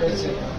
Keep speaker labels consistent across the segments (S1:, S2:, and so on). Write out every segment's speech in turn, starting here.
S1: Gracias.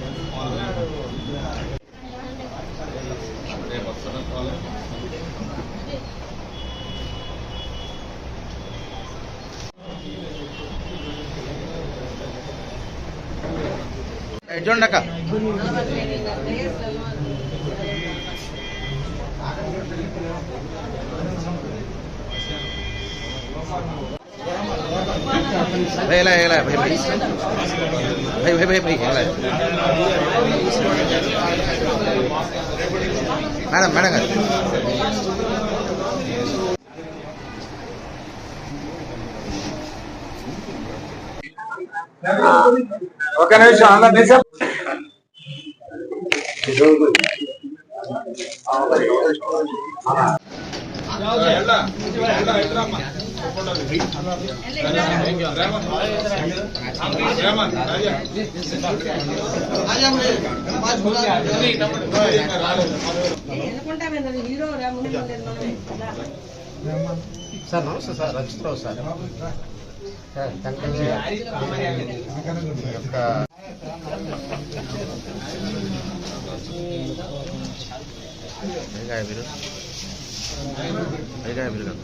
S1: একজন ডাকা ఇలా ఇలా భయ భయ భయ భయ భయ భయ ఇలా మేడం మేడం గారు
S2: ఒక నిమిషం అలా నిమిషం
S3: ఎలా ఎలా ఎదురమ్మా
S1: సార్ నమస్తే సార్ రచిత్రావు సార్. సార్ టంకల్ మీరు అడిగాయ మీరు కదా.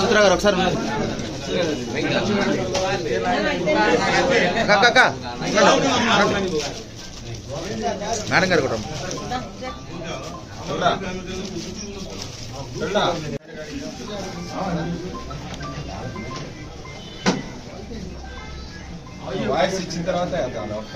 S1: చిత్ర గారు ఒకసారి ఉన్నారు. అక్క, అక్క, అక్క. ఉండండి. మేడం గారు కూడా
S2: వాయిస్ ఇచ్చిన తర్వాత వెళ్తాను ఒక్క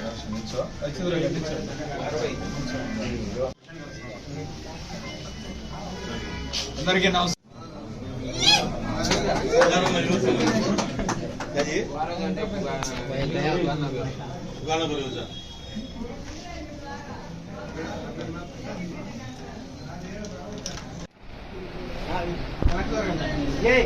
S2: నిమిషం నుంచో వచ్చి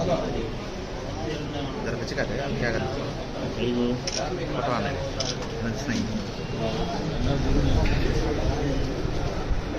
S2: అందరికీ నమస్కారం
S1: जरा बच्चे कहते हैं क्या करते फोटो आना नहीं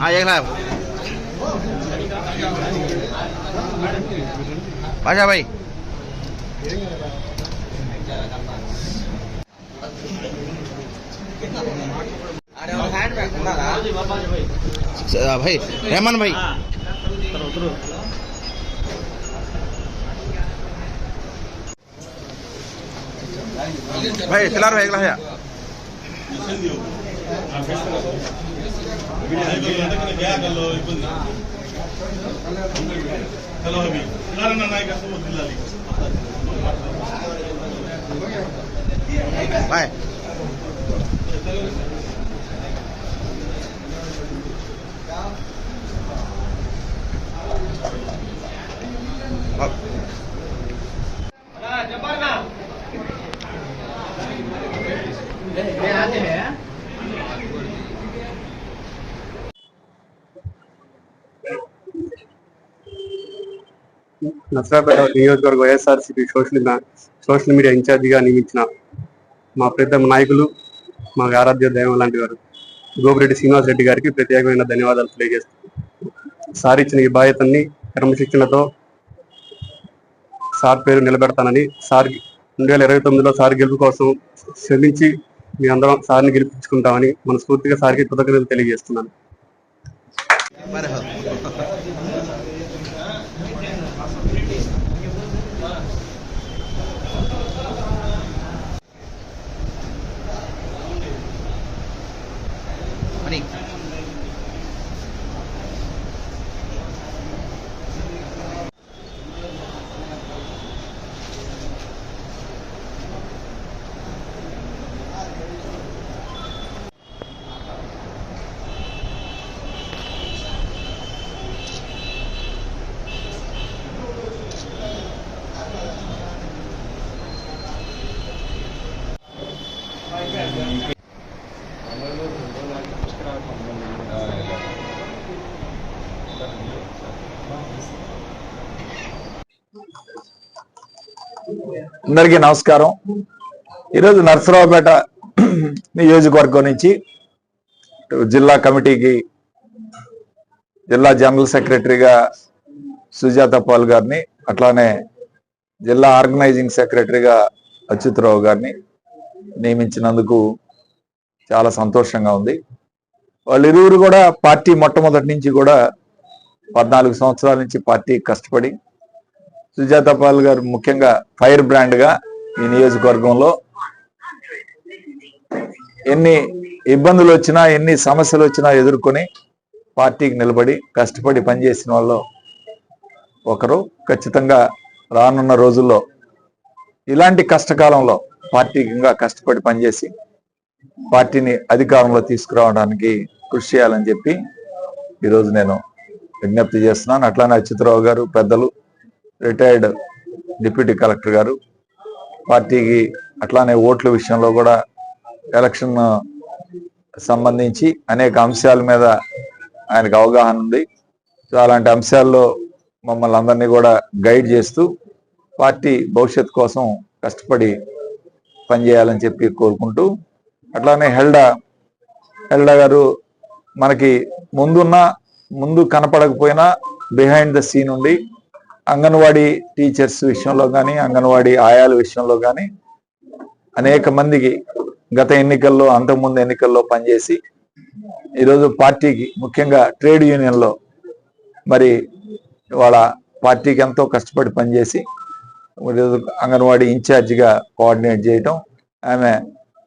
S1: हाँ एक लाख। आजा भाई। भाई। रहमान भाई। भाई खिला रहा है చెంది గ్యాకల్లో ఇబ్బంది హలో అవి నారాయణ నాయక దిల్లాలి బాయ్ Oh.
S3: నసరాపేట నియోజకవర్గ వైఎస్ఆర్సీపీ సోషల్ సోషల్ మీడియా ఇన్ఛార్జిగా నియమించిన మా ప్రీతమ నాయకులు మా ఆరాధ్య దైవం లాంటి వారు గోపిరెడ్డి శ్రీనివాస్ రెడ్డి గారికి ప్రత్యేకమైన ధన్యవాదాలు తెలియజేస్తాను సార్ ఇచ్చిన ఈ బాధ్యతని క్రమశిక్షణతో సార్ పేరు నిలబెడతానని సార్ రెండు వేల ఇరవై తొమ్మిదిలో సార్ గెలుపు కోసం శ్రమించి మీ అందరం సార్ని గెలిపించుకుంటామని మనస్ఫూర్తిగా సార్కి కృతజ్ఞతలు తెలియజేస్తున్నాను.
S4: అందరికీ నమస్కారం. ఈరోజు నర్సరావుపేట నియోజకవర్గం నుంచి జిల్లా కమిటీకి జిల్లా జనరల్ సెక్రటరీగా సుజాత పాల్ గారిని అట్లానే జిల్లా ఆర్గనైజింగ్ సెక్రటరీగా అచ్యుతరావు గారిని నియమించినందుకు చాలా సంతోషంగా ఉంది. వాళ్ళిరువురు కూడా పార్టీ మొట్టమొదటి నుంచి కూడా పద్నాలుగు సంవత్సరాల నుంచి పార్టీ కష్టపడి సుజాత పాల్ గారు ముఖ్యంగా ఫైర్ బ్రాండ్గా ఈ నియోజకవర్గంలో ఎన్ని ఇబ్బందులు వచ్చినా ఎన్ని సమస్యలు వచ్చినా ఎదుర్కొని పార్టీకి నిలబడి కష్టపడి పనిచేసిన వాళ్ళు ఒకరు. ఖచ్చితంగా రానున్న రోజుల్లో ఇలాంటి కష్టకాలంలో పార్టీ ఇంకా కష్టపడి పనిచేసి పార్టీని అధికారంలో తీసుకురావడానికి కృషి చేయాలని చెప్పి ఈరోజు నేను విజ్ఞప్తి చేస్తున్నాను. అట్లానే అచ్యుతరావు గారు పెద్దలు రిటైర్డ్ డిప్యూటీ కలెక్టర్ గారు. పార్టీకి అట్లానే ఓట్ల విషయంలో కూడా ఎలక్షన్ సంబంధించి అనేక అంశాల మీద ఆయనకు అవగాహన ఉంది. సో అలాంటి అంశాల్లో మమ్మల్ని అందరినీ కూడా గైడ్ చేస్తూ పార్టీ భవిష్యత్ కోసం కష్టపడి పనిచేయాలని చెప్పి కోరుకుంటూ అట్లానే హెల్డా హెల్డా గారు మనకి ముందున్న ముందు కనపడకపోయినా బిహైండ్ ద సీన్ ఉండి అంగన్వాడీ టీచర్స్ విషయంలో కానీ అంగన్వాడీ ఆయాల విషయంలో కానీ అనేక మందికి గత ఎన్నికల్లో అంతకుముందు ఎన్నికల్లో పనిచేసి ఈరోజు పార్టీకి ముఖ్యంగా ట్రేడ్ యూనియన్లో మరి వాళ్ళ పార్టీకి ఎంతో కష్టపడి పనిచేసి ఈరోజు అంగన్వాడీ ఇన్ఛార్జిగా కోఆర్డినేట్ చేయటం ఆమె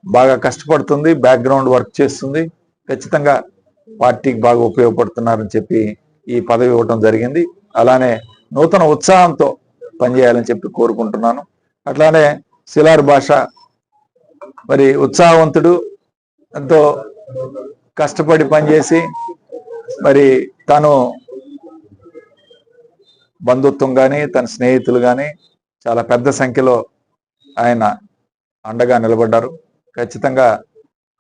S4: బాగా కష్టపడుతుంది బ్యాక్గ్రౌండ్ వర్క్ చేస్తుంది. ఖచ్చితంగా పార్టీకి బాగా ఉపయోగపడుతున్నారని చెప్పి ఈ పదవి ఇవ్వటం జరిగింది. అలానే నూతన ఉత్సాహంతో పనిచేయాలని చెప్పి కోరుకుంటున్నాను. అట్లానే శిలార్ భాష మరి ఉత్సాహవంతుడు ఎంతో కష్టపడి పనిచేసి మరి తను బంధుత్వం కానీ తన స్నేహితులు కానీ చాలా పెద్ద సంఖ్యలో ఆయన అండగా నిలబడ్డారు. ఖచ్చితంగా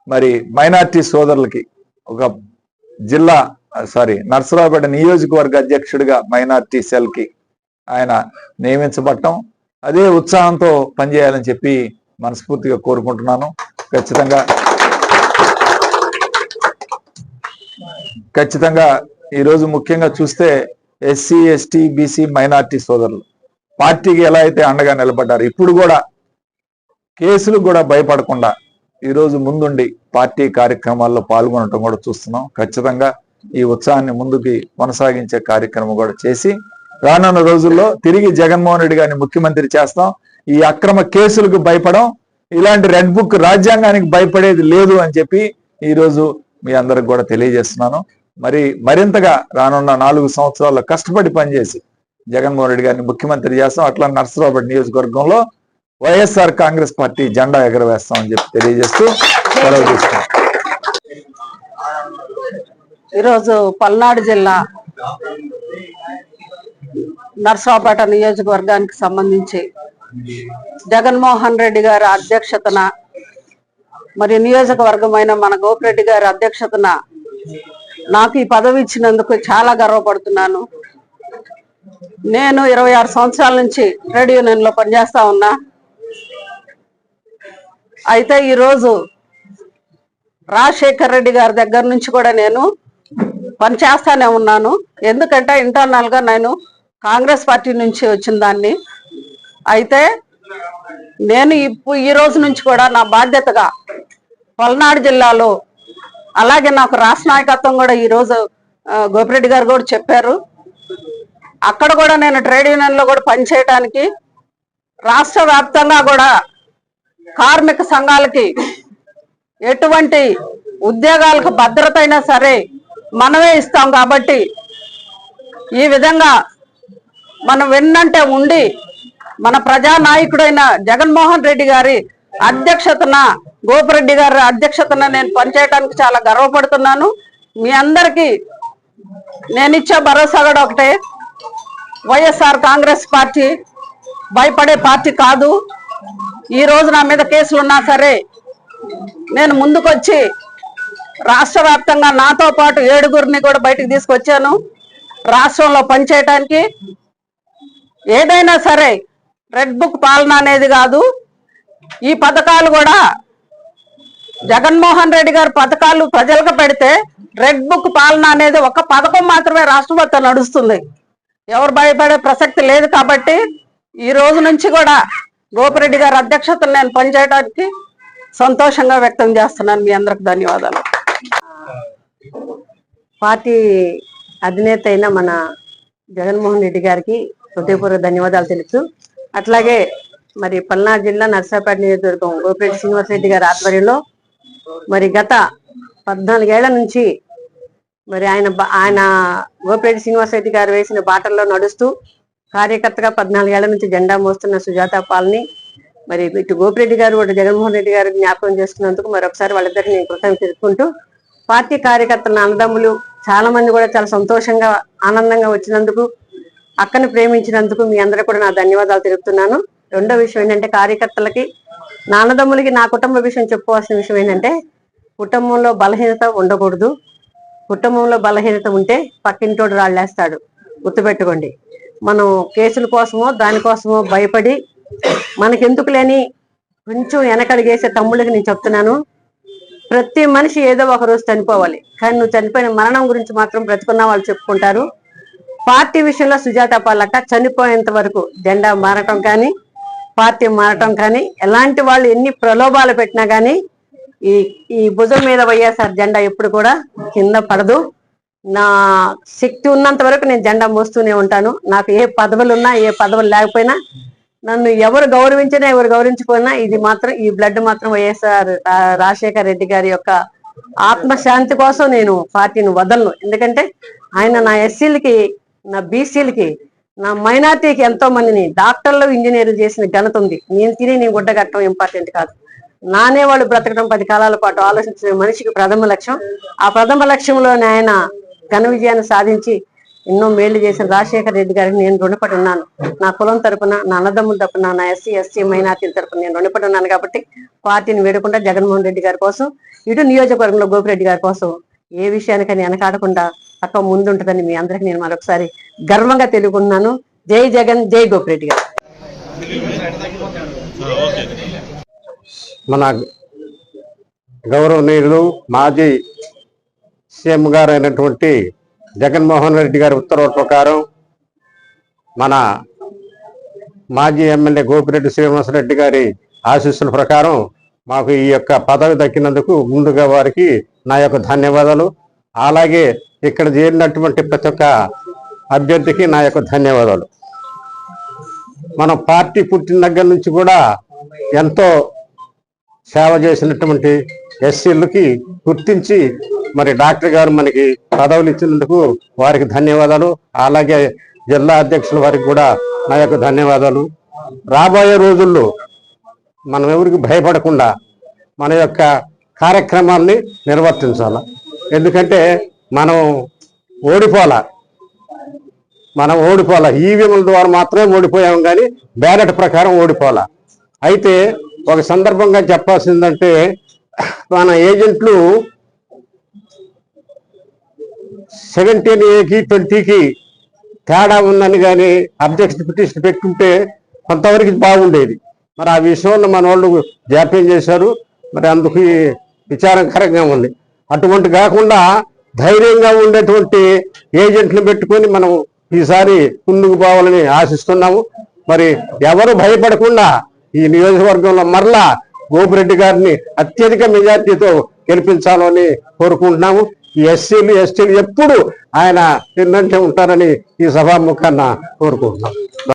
S4: మరి మైనార్టీ సోదరులకి ఒక జిల్లా సారీ నర్సరావుపేట నియోజకవర్గ అధ్యక్షుడిగా మైనార్టీ సెల్కి ఆయన నియమించబడటం. అదే ఉత్సాహంతో పనిచేయాలని చెప్పి మనస్ఫూర్తిగా కోరుకుంటున్నాను. ఖచ్చితంగా ఖచ్చితంగా ఈరోజు ముఖ్యంగా చూస్తే ఎస్సీ ఎస్టీ బీసీ మైనార్టీ సోదరులు పార్టీకి ఎలా అయితే అండగా నిలబడ్డారు ఇప్పుడు కూడా కేసులు కూడా భయపడకుండా ఈరోజు ముందుండి పార్టీ కార్యక్రమాల్లో పాల్గొనడం కూడా చూస్తున్నాం. ఖచ్చితంగా ఈ ఉత్సాహాన్ని ముందుకి కొనసాగించే కార్యక్రమం కూడా చేసి రానున్న రోజుల్లో తిరిగి జగన్మోహన్ రెడ్డి గారిని ముఖ్యమంత్రి చేస్తాం. ఈ అక్రమ కేసులకు భయపడం ఇలాంటి రెడ్ బుక్ రాజ్యాంగానికి భయపడేది లేదు అని చెప్పి ఈరోజు మీ అందరికి కూడా తెలియజేస్తున్నాను. మరి మరింతగా రానున్న నాలుగు సంవత్సరాల్లో కష్టపడి పనిచేసి జగన్మోహన్ రెడ్డి గారిని ముఖ్యమంత్రి చేస్తాం. అట్లా నర్సరావుపేట నియోజకవర్గంలో వైఎస్ఆర్ కాంగ్రెస్ పార్టీ జెండా ఎగరవేస్తామని చెప్పి తెలియజేస్తూ సెలవు తీసుకున్నాం
S5: ఈరోజు పల్నాడు జిల్లా నర్సాపేట నియోజకవర్గానికి సంబంధించి జగన్మోహన్ రెడ్డి గారి అధ్యక్షతన మరి నియోజకవర్గమైన మన గోపిరెడ్డి గారి అధ్యక్షతన నాకు ఈ పదవి ఇచ్చినందుకు చాలా గర్వపడుతున్నాను. నేను ఇరవై ఆరు సంవత్సరాల నుంచి ట్రేడ్ యూనియన్లో పనిచేస్తా ఉన్నా. అయితే ఈరోజు రాజశేఖర్ రెడ్డి గారి దగ్గర నుంచి కూడా నేను పని చేస్తానే ఉన్నాను. ఎందుకంటే ఇంటర్నల్గా నేను కాంగ్రెస్ పార్టీ నుంచి వచ్చిన దాన్ని. అయితే నేను ఇప్పుడు ఈ రోజు నుంచి కూడా నా బాధ్యతగా పల్నాడు జిల్లాలో అలాగే నాకు రాష్ట్ర నాయకత్వం కూడా ఈరోజు గోపిరెడ్డి గారు కూడా చెప్పారు. అక్కడ కూడా నేను ట్రేడ్ యూనియన్లో కూడా పనిచేయడానికి రాష్ట్ర వ్యాప్తంగా కూడా కార్మిక సంఘాలకి ఎటువంటి ఉద్యోగాలకు భద్రత అయినా సరే మనమే ఇస్తాం కాబట్టి ఈ విధంగా మనం వెన్నంటే ఉండి మన ప్రజానాయకుడైన జగన్మోహన్ రెడ్డి గారి అధ్యక్షతన గోపిరెడ్డి గారి అధ్యక్షతన నేను పనిచేయడానికి చాలా గర్వపడుతున్నాను. మీ అందరికీ నేను ఇచ్చే భరోసా కూడా ఒకటే. వైఎస్ఆర్ కాంగ్రెస్ పార్టీ భయపడే పార్టీ కాదు. ఈ రోజు నా మీద కేసులు ఉన్నా సరే నేను ముందుకొచ్చి రాష్ట్ర వ్యాప్తంగా నాతో పాటు ఏడుగురిని కూడా బయటకు తీసుకొచ్చాను. రాష్ట్రంలో పనిచేయటానికి ఏదైనా సరే రెడ్ బుక్ పాలన అనేది కాదు. ఈ పథకాలు కూడా జగన్మోహన్ రెడ్డి గారి పథకాలు ప్రజలకు పెడితే రెడ్ బుక్ పాలన అనేది ఒక పథకం మాత్రమే రాష్ట్ర మొత్తం నడుస్తుంది. ఎవరు భయపడే ప్రసక్తి లేదు కాబట్టి ఈ రోజు నుంచి కూడా గోపిరెడ్డి గారి అధ్యక్షతను నేను పనిచేయడానికి సంతోషంగా వ్యక్తం చేస్తున్నాను. మీ అందరికి ధన్యవాదాలు.
S6: పార్టీ అధినేత అయిన మన జగన్మోహన్ రెడ్డి గారికి హృదయపూర్వక ధన్యవాదాలు తెలుసు అట్లాగే మరి పల్నాడు జిల్లా నర్సాపేట నియోజకవర్గం గోపిరెడ్డి శ్రీనివాసరెడ్డి గారి ఆధ్వర్యంలో మరి గత పద్నాలుగేళ్ళ నుంచి మరి ఆయన ఆయన గోపిరెడ్డి శ్రీనివాసరెడ్డి గారు వేసిన బాటల్లో నడుస్తూ కార్యకర్తగా పద్నాలుగేళ్ళ నుంచి జెండా మోస్తున్న సుజాత పాల్ని మరి ఇటు గోపిరెడ్డి గారు ఒకటి జగన్మోహన్ రెడ్డి గారు జ్ఞాపకం చేసుకున్నందుకు మరొకసారి వాళ్ళిద్దరిని నేను కృతజ్ఞత తెలుపుకుంటూ పార్టీ కార్యకర్తల అన్నదమ్ములు చాలా మంది కూడా చాలా సంతోషంగా ఆనందంగా వచ్చినందుకు అక్కని ప్రేమించినందుకు మీ అందరూ కూడా నా ధన్యవాదాలు తెలుపుతున్నాను. రెండో విషయం ఏంటంటే కార్యకర్తలకి నాన్నదమ్ములకి నా కుటుంబ విషయం చెప్పుకోవాల్సిన విషయం ఏంటంటే కుటుంబంలో బలహీనత ఉండకూడదు. కుటుంబంలో బలహీనత ఉంటే పక్కింటోడు రాళ్ళేస్తాడు. గుర్తుపెట్టుకోండి. మనం కేసుల కోసమో దానికోసమో భయపడి మనకెందుకు లేని కొంచెం వెనకడిగేసే తమ్ముళ్ళకి నేను చెప్తున్నాను. ప్రతి మనిషి ఏదో ఒక రోజు చనిపోవాలి. కానీ నువ్వు చనిపోయిన మరణం గురించి మాత్రం బ్రతుకున్న వాళ్ళు చెప్పుకుంటారు. పార్టీ విషయంలో సుజాత పాలక్క చనిపోయేంత వరకు జెండా మారటం కానీ పార్టీ మారటం కానీ ఎలాంటి వాళ్ళు ఎన్ని ప్రలోభాలు పెట్టినా కానీ ఈ ఈ భుజం మీద వైఎస్ఆర్ జెండా ఎప్పుడు కూడా కింద పడదు. నా శక్తి ఉన్నంత వరకు నేను జెండా మోస్తూనే ఉంటాను. నాకు ఏ పదవులు ఉన్నా ఏ పదవులు లేకపోయినా నన్ను ఎవరు గౌరవించినా ఎవరు గౌరవించుకున్నా ఇది మాత్రం ఈ బ్లడ్ మాత్రం వైఎస్ఆర్ రాజశేఖర్ రెడ్డి గారి యొక్క ఆత్మశాంతి కోసం నేను పార్టీని వదలను. ఎందుకంటే ఆయన నా ఎస్సీలకి నా బీసీలకి నా మైనార్టీకి ఎంతో మందిని డాక్టర్లు ఇంజనీర్లు చేసిన ఘనత ఉంది. నేను తిని నేను గుడ్డ కట్టడం ఇంపార్టెంట్ కాదు. నానే వాళ్ళు బ్రతకడం పది కాలాల పాటు ఆలోచించిన మనిషికి ప్రథమ లక్ష్యం. ఆ ప్రథమ లక్ష్యంలోనే ఆయన ఘన విజయాన్ని సాధించి ఎన్నో మేళ్ళు చేసిన రాజశేఖర రెడ్డి గారికి నేను రుణపడి ఉన్నాను నా కులం తరపున నా అన్నదమ్ముల తరపున నా ఎస్సీ ఎస్సీ మైనార్టీల తరపున నేను రుణపడి ఉన్నాను కాబట్టి పార్టీని వేడకుండా జగన్మోహన్ రెడ్డి గారి కోసం ఇటు నియోజకవర్గంలో గోపిరెడ్డి గారి కోసం ఏ విషయానికైనా వెనకాడకుండా అక్క ముందుంటుందని మీ అందరికి నేను మరొకసారి గర్వంగా తెలుగుకున్నాను జై జగన్ జై గోపిరెడ్డి గారు.
S7: మన గౌరవనీయులు మాజీ సీఎం గారు అయినటువంటి జగన్మోహన్ రెడ్డి గారి ఉత్తర్వుల ప్రకారం మన మాజీ ఎమ్మెల్యే గోపిరెడ్డి శ్రీనివాసరెడ్డి గారి ఆశీస్సుల ప్రకారం మాకు ఈ యొక్క పదవి దక్కినందుకు ముందుగా వారికి నా యొక్క ధన్యవాదాలు. అలాగే ఇక్కడ చేరినటువంటి ప్రతి ఒక్క అభ్యర్థికి నా యొక్క ధన్యవాదాలు. మన పార్టీ పుట్టిన దగ్గర నుంచి కూడా ఎంతో సేవ చేసినటువంటి ఎస్సీలకి గుర్తించి మరి డాక్టర్ గారు మనకి పదవులు ఇచ్చినందుకు వారికి ధన్యవాదాలు. అలాగే జిల్లా అధ్యక్షుల వారికి కూడా నా యొక్క ధన్యవాదాలు. రాబోయే రోజుల్లో మనం ఎవరికి భయపడకుండా మన యొక్క కార్యక్రమాల్ని నిర్వర్తించాల. ఎందుకంటే మనం ఓడిపోల. మనం ఓడిపోల. ఈవీఎంల ద్వారా మాత్రమే ఓడిపోయాం కానీ బ్యాలెట్ ప్రకారం ఓడిపోల. అయితే ఒక సందర్భంగా చెప్పాల్సిందంటే మన ఏజెంట్లు సెవెంటీన్ ఏకి ట్వంటీకి తేడా ఉందని కానీ అబ్జెక్షన్ పిటిషన్ పెట్టుకుంటే కొంతవరకు బాగుండేది. మరి ఆ విషయంలో మన వాళ్ళు జాప్యం చేశారు. మరి అందుకు విచారకరంగా ఉంది. అటువంటి కాకుండా ధైర్యంగా ఉండేటువంటి ఏజెంట్లు పెట్టుకొని మనం ఈసారి ముందుకు పోవాలని ఆశిస్తున్నాము. మరి ఎవరు భయపడకుండా ఈ నియోజకవర్గంలో మరలా గోపిరెడ్డి గారిని అత్యధిక మెజార్టీతో గెలిపించాలని కోరుకుంటున్నాము. ఎస్సీలు ఎస్టీలు ఎప్పుడు ఆయన ఎన్నంటే ఉంటారని ఈ సభాముఖాన్న కోరుకుంటున్నాం.